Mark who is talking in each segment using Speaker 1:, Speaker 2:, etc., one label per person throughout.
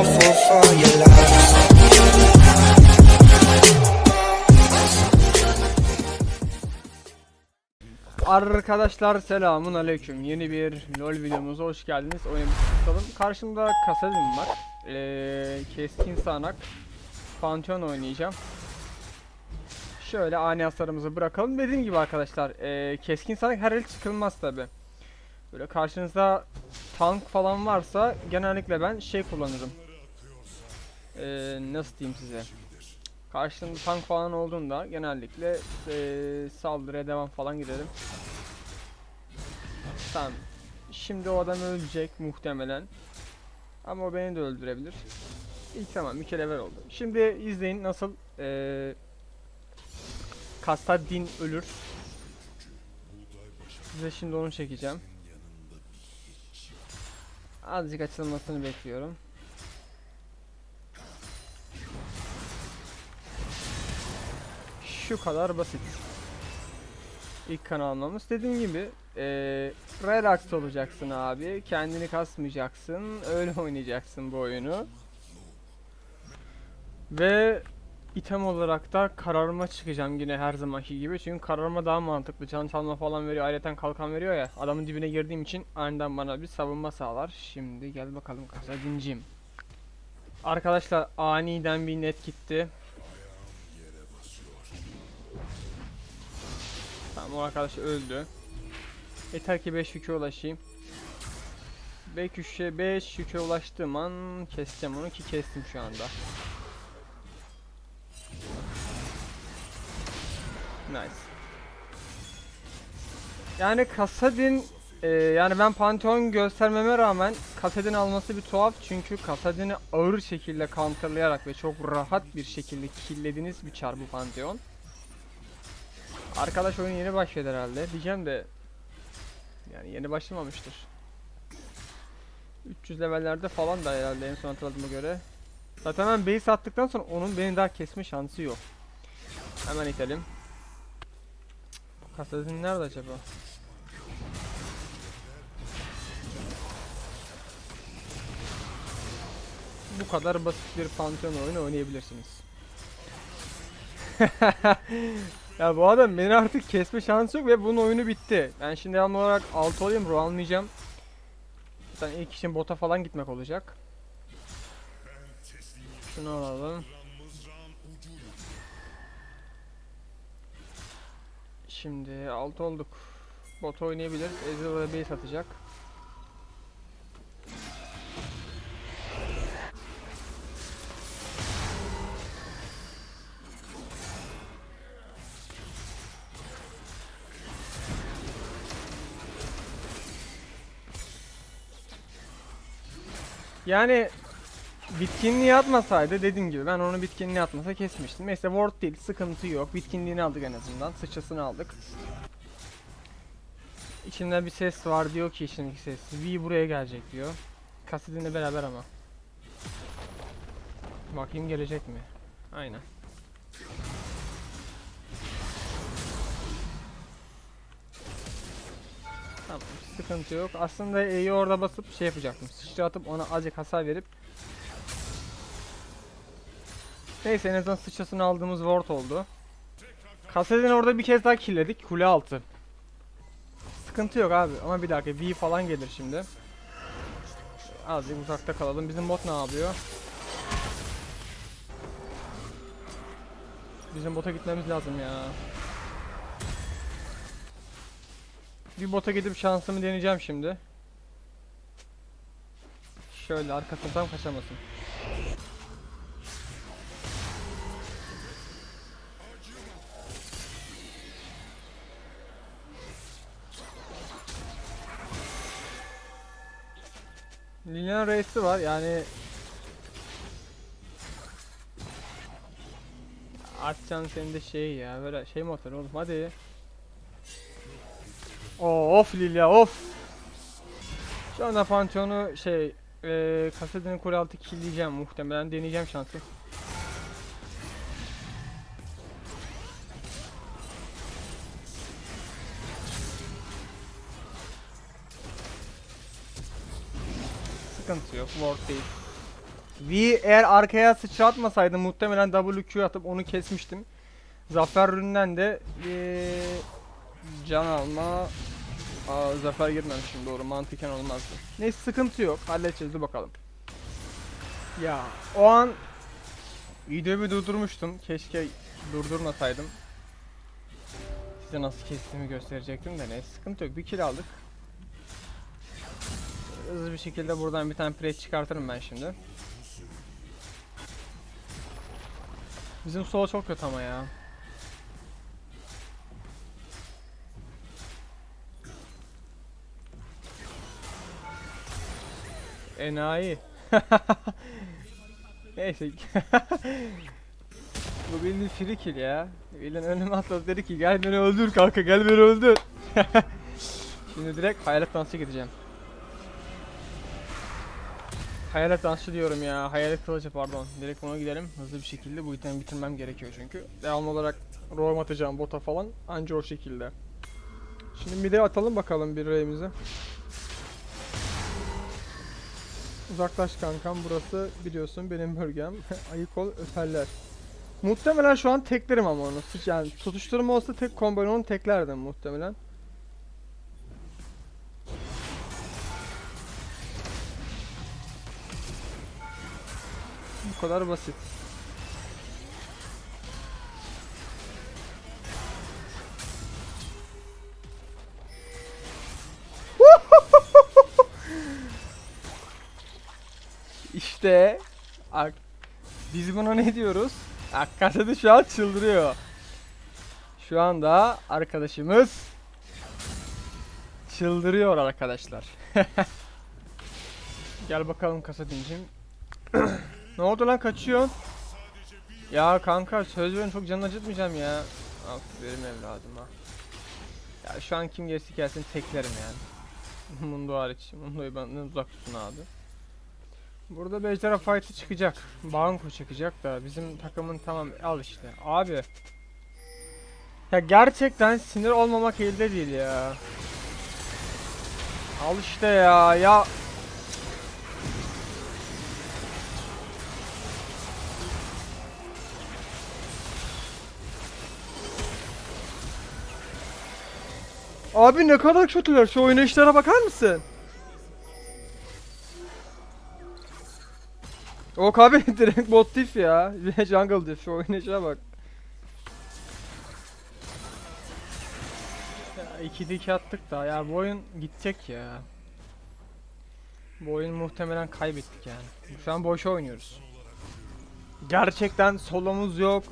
Speaker 1: I'ma fall for your love.
Speaker 2: Arkadaşlar selamun aleyküm. Yeni bir LoL videomuza hoş geldiniz. Oyunumuzu tutalım. Karşımda Kasadin var. Ee, keskin sanak. Pantheon oynayacağım. Şöyle ani hasarımızı bırakalım. Dediğim gibi arkadaşlar ee, keskin sanak her el çıkılmaz tabi. Böyle karşınızda tank falan varsa genellikle ben şey kullanırım. Ee, nasıl diyeyim size? Karşında tank falan olduğunda genellikle ee, saldırıya devam falan giderim. Tamam. Şimdi o adam ölecek muhtemelen. Ama o beni de öldürebilir. İlk tamam iki level oldu. Şimdi izleyin nasıl ee, Kasadin ölür. Size şimdi onu çekeceğim. Azıcık açılmasını bekliyorum. Şu kadar basit. İlk kan almamız. Dediğim gibi eee relax olacaksın abi. Kendini kasmayacaksın. Öyle oynayacaksın bu oyunu. Ve item olarak da kararma çıkacağım yine her zamanki gibi. Çünkü kararma daha mantıklı. Can çalma falan veriyor. Ayrıca kalkan veriyor ya. Adamın dibine girdiğim için aniden bana bir savunma sağlar. Şimdi gel bakalım kasa dincim. Arkadaşlar aniden bir net gitti. Tamam o arkadaş öldü. Yeter ki 5 yük'e ulaşayım. 5 yük'e 5 yük'e ulaştığım an keseceğim onu ki kestim şu anda. Nice. Yani Kasadin e, yani ben Pantheon göstermeme rağmen Kasadin alması bir tuhaf çünkü Kasadin'i ağır şekilde counterlayarak ve çok rahat bir şekilde killediğiniz bir çar bu Pantheon. Arkadaş oyun yeni başladı herhalde. Diyeceğim de yani yeni başlamamıştır. 300 levellerde falan da herhalde en son hatırladığıma göre. Zaten ben base attıktan sonra onun beni daha kesme şansı yok. Hemen itelim. Kasadin nerede acaba? Bu kadar basit bir Pantheon oyunu oynayabilirsiniz. Ya bu adam beni artık kesme şansı yok ve bunun oyunu bitti. Ben şimdi devamlı olarak alt olayım, ro almayacağım. Zaten ilk işim bota falan gitmek olacak. Şunu alalım. Şimdi alt olduk. Bot oynayabilir. Ezreal orada base atacak. Yani bitkinliği atmasaydı dediğim gibi ben onu bitkinliği atmasa kesmiştim. Neyse ward değil sıkıntı yok. Bitkinliğini aldık en azından. Sıçrasını aldık. İçimden bir ses var diyor ki içindeki ses. V buraya gelecek diyor. Kasidinle beraber ama. Bakayım gelecek mi? Aynen. Sıkıntı yok. Aslında E'yi orada basıp şey yapacaktım. Sıçra atıp ona azıcık hasar verip Neyse en azından sıçrasını aldığımız ward oldu. Kasedin orada bir kez daha killedik. Kule altı. Sıkıntı yok abi ama bir dakika V falan gelir şimdi. Azıcık uzakta kalalım. Bizim bot ne yapıyor? Bizim bota gitmemiz lazım ya. Bir bota gidip şansımı deneyeceğim şimdi. Şöyle arkasından kaçamasın. Lilian Reis'i var yani Artcan senin de şey ya böyle şey mi atar oğlum hadi Of Lilia of. Şu anda Pantheon'u şey eee Kasadin'in kule altı killeyeceğim muhtemelen. Deneyeceğim şansı. Sıkıntı yok ward değil. V eğer arkaya sıçratmasaydı muhtemelen WQ atıp onu kesmiştim. Zafer üründen de eee, can alma Aa, zafer girmemişim doğru mantıken olmazdı. Neyse sıkıntı yok halledeceğiz dur bakalım. Ya o an videoyu durdurmuştum. Keşke durdurmasaydım. Size nasıl kestiğimi gösterecektim de neyse sıkıntı yok. Bir kill aldık. Hızlı bir şekilde buradan bir tane plate çıkartırım ben şimdi. Bizim sol çok kötü ama ya. Enayi. Neyse. Bu bildiğin free kill ya. Bildiğin önüme atladı dedi ki gel beni öldür kanka gel beni öldür. Şimdi direkt hayalet dansı gideceğim. Hayalet dansçı diyorum ya. Hayalet kılıcı pardon. Direkt ona gidelim. Hızlı bir şekilde bu itemi bitirmem gerekiyor çünkü. Devam olarak roam atacağım bota falan. Anca o şekilde. Şimdi mid'e atalım bakalım bir reyimizi. Uzaklaş kankam burası biliyorsun benim bölgem. Ayık ol öperler. Muhtemelen şu an teklerim ama onu. Yani tutuşturma olsa tek combo'yu onu teklerdim muhtemelen. Bu kadar basit. İşte ak biz buna ne diyoruz? Akkasede şu an çıldırıyor. Şu anda arkadaşımız çıldırıyor arkadaşlar. Gel bakalım Kasadin'cim. ne oldu lan kaçıyorsun? Ya kanka söz veriyorum çok canını acıtmayacağım ya. Aferin evladıma. Ya şu an kim gelirse gelsin teklerim yani. Mundo hariç. Mundo'yu benden uzak tutun abi. Burada bir ejderha fight'ı çıkacak. Banko çıkacak da bizim takımın tamam al işte. Abi. Ya gerçekten sinir olmamak elde değil ya. Al işte ya ya. Abi ne kadar kötüler. Şu oynayışlara bakar mısın? Yok abi direkt bot ya. Jungle diff. Şu oynayışa bak. Ya iki dik attık da ya bu oyun gidecek ya. Bu oyun muhtemelen kaybettik yani. Şu an boşa oynuyoruz. Gerçekten solomuz yok.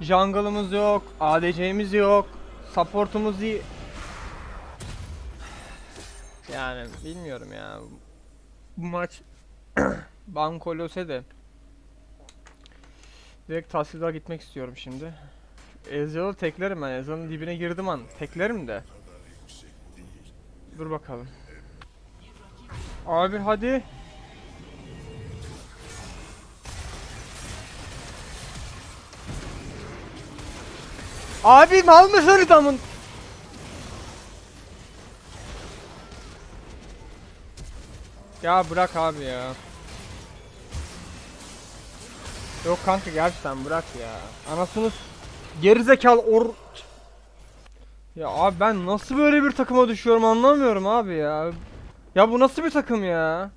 Speaker 2: Jungle'ımız yok. ADC'miz yok. Support'umuz iyi. Yani bilmiyorum ya. Bu maç Banko Lose de Direkt tahsildar gitmek istiyorum şimdi. Ezreal'ı teklerim ben. Ezreal'ın dibine girdim an. Teklerim de. Dur bakalım. Abi hadi. Abi mal mısın adamın? Ya bırak abi ya. Yok kanka gerçekten bırak ya. Anasını s- gerizekalı or... Ya abi ben nasıl böyle bir takıma düşüyorum anlamıyorum abi ya. Ya bu nasıl bir takım ya?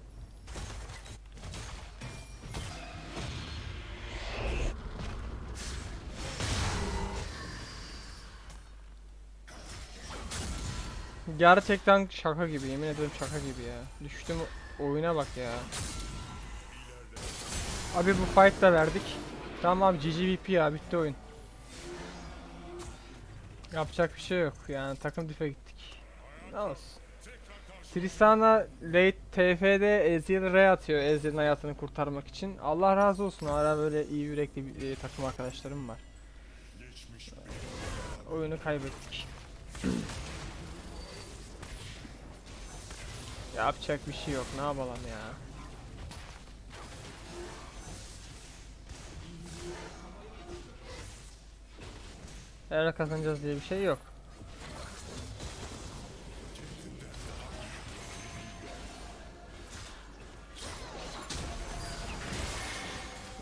Speaker 2: Gerçekten şaka gibi yemin ederim şaka gibi ya. Düştüm oyuna bak ya. Abi bu fight da verdik. Tamam abi GGVP ya bitti oyun. Yapacak bir şey yok yani takım dife gittik. Ne olsun. Tristana late TF'de Ezreal R atıyor Ezreal'in hayatını kurtarmak için. Allah razı olsun hala böyle iyi yürekli bir e, takım arkadaşlarım var. Oyunu kaybettik. Yapacak bir şey yok ne yapalım ya. Her kazanacağız diye bir şey yok.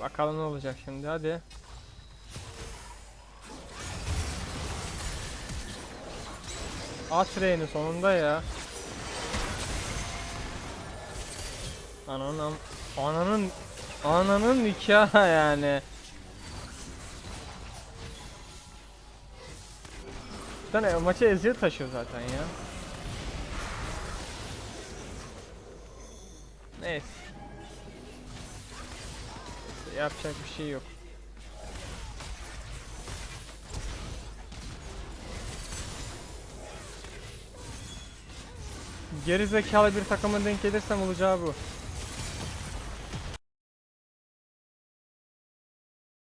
Speaker 2: Bakalım ne olacak şimdi hadi. At reyni sonunda ya. Ananın ananın ananın nikahı yani. Zaten maçı eziyet taşıyor zaten ya. Neyse. Yapacak bir şey yok. Geri zekalı bir takıma denk gelirsem olacağı bu.